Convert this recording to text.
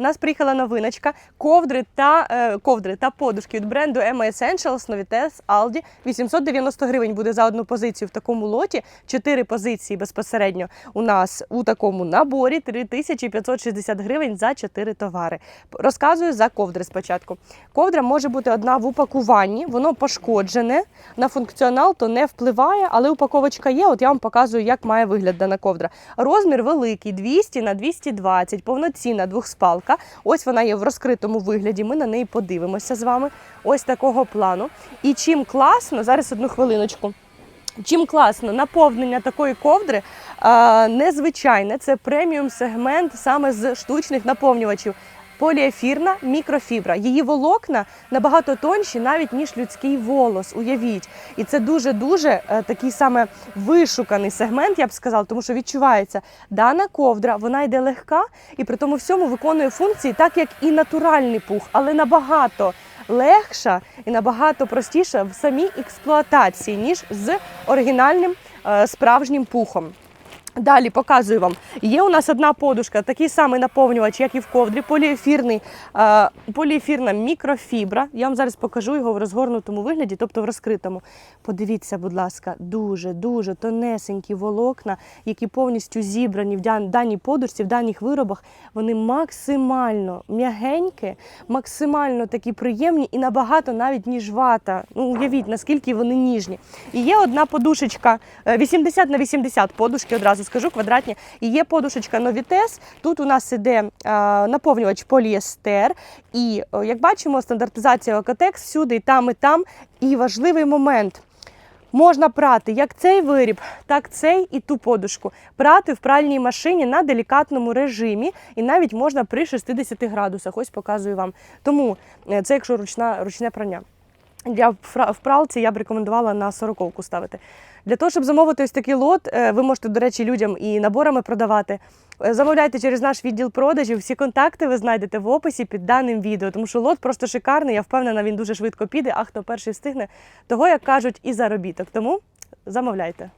У нас приїхала новиночка. Ковдри та е, ковдри та подушки від бренду Emma Essentials, Novites, Aldi. 890 гривень буде за одну позицію в такому лоті. Чотири позиції безпосередньо у нас у такому наборі 3560 гривень за чотири товари. Розказую за ковдри спочатку. Ковдра може бути одна в упакуванні, воно пошкоджене. На функціонал то не впливає, але упаковочка є. От я вам показую, як має вигляд дана ковдра. Розмір великий 200 на 220, повноцінна двохспалка. Ось вона є в розкритому вигляді. Ми на неї подивимося з вами. Ось такого плану. І чим класно, зараз одну хвилиночку. Чим класно наповнення такої ковдри а, незвичайне, це преміум сегмент саме з штучних наповнювачів. Поліефірна мікрофібра. Її волокна набагато тонші, навіть ніж людський волос. Уявіть, і це дуже дуже такий саме вишуканий сегмент, я б сказала, тому що відчувається дана ковдра, вона йде легка і при тому всьому виконує функції, так як і натуральний пух, але набагато легша і набагато простіша в самій експлуатації, ніж з оригінальним е, справжнім пухом. Далі показую вам. Є у нас одна подушка, такий самий наповнювач, як і в ковдрі, поліефірний, е, поліефірна мікрофібра. Я вам зараз покажу його в розгорнутому вигляді, тобто в розкритому. Подивіться, будь ласка, дуже дуже тонесенькі волокна, які повністю зібрані в даній подушці, в даних виробах. Вони максимально м'ягенькі, максимально такі приємні і набагато навіть ніж вата. Ну, уявіть, наскільки вони ніжні. І є одна подушечка е, 80 на 80 подушки, одразу скажу, квадратні. І є подушечка Novites. Тут у нас іде наповнювач поліестер. І, як бачимо, стандартизація Окотекс всюди, і там, і там. І важливий момент. Можна прати як цей виріб, так цей і ту подушку. Прати в пральній машині на делікатному режимі, і навіть можна при 60 градусах. Ось показую вам. Тому е, це якщо ручна, ручне прання. Фра- в пралці я б рекомендувала на 40-ку ставити. Для того, щоб замовити ось такий лот, е, ви можете, до речі, людям і наборами продавати. Е, Замовляйте через наш відділ продажів. Всі контакти ви знайдете в описі під даним відео, тому що лот просто шикарний. Я впевнена, він дуже швидко піде. А хто перший встигне, того як кажуть, і заробіток. Тому замовляйте.